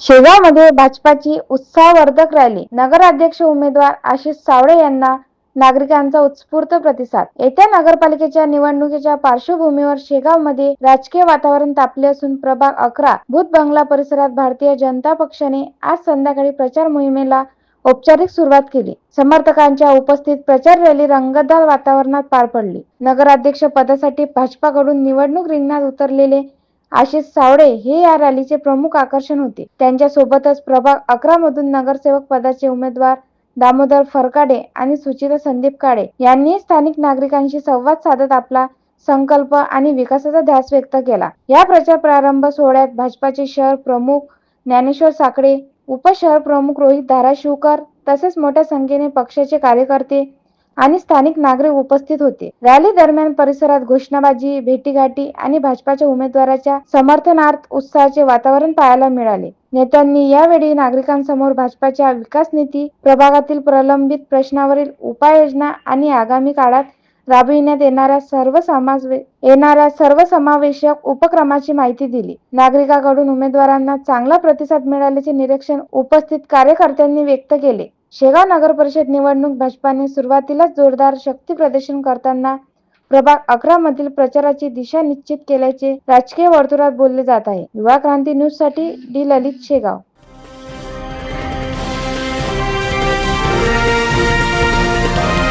शेगावमध्ये भाजपाची उत्साहवर्धक रॅली. नगराध्यक्ष उमेदवार आशिष सावळे यांना नागरिकांचा उत्स्फूर्त प्रतिसाद. येत्या नगरपालिकेच्या निवडणुकीच्या पार्श्वभूमीवर शेगावमध्ये राजकीय वातावरण तापले असून प्रभाग अकरा भूत बंगला परिसरात भारतीय जनता पक्षाने आज संध्याकाळी प्रचार मोहिमेला औपचारिक सुरुवात केली. समर्थकांच्या उपस्थित प्रचार रॅली रंगतदार वातावरणात पार पडली. नगराध्यक्ष पदासाठी भाजपाकडून निवडणूक रिंगणात उतरलेले आशिष सावळे हे या रॅलीचे प्रमुख आकर्षण होते. त्यांच्या सोबतच प्रभाग अकरा मधून नगरसेवक पदाचे उमेदवार दामोदर फरकाडे आणि सुचिता संदीप काळे यांनी स्थानिक नागरिकांशी संवाद साधत आपला संकल्प आणि विकासाचा ध्यास व्यक्त केला. या प्रचार प्रारंभ सोहळ्यात भाजपाचे शहर प्रमुख ज्ञानेश्वर साकडे उपशहर प्रमुख रोहित धाराशिवकर तसेच मोठ्या संख्येने पक्षाचे कार्यकर्ते आणि स्थानिक नागरिक उपस्थित होते. रॅली दरम्यान परिसरात घोषणाबाजी भेटीगाठी आणि भाजपाच्या उमेदवाराच्या समर्थनार्थ उत्साहाचे वातावरण पाहायला मिळाले. नेत्यांनी यावेळी नागरिकांसमोर भाजपाच्या विकास नीती प्रभागातील प्रलंबित प्रश्नावरील उपाययोजना आणि आगामी काळात राबविण्यात येणाऱ्या सर्व समाज येणाऱ्या सर्व समावेशक उपक्रमाची माहिती दिली. नागरिकांकडून उमेदवारांना चांगला प्रतिसाद मिळाल्याचे निरीक्षण उपस्थित कार्यकर्त्यांनी व्यक्त केले. शेगाव नगर परिषद निवडणूक भाजपाने सुरुवातीलाच जोरदार शक्ती प्रदर्शन करताना प्रभाग अकरा मधील प्रचाराची दिशा निश्चित केल्याचे राजकीय वर्तुळात बोलले जात आहे. युवा क्रांती न्यूजसाठी डी. ललित शेगाव.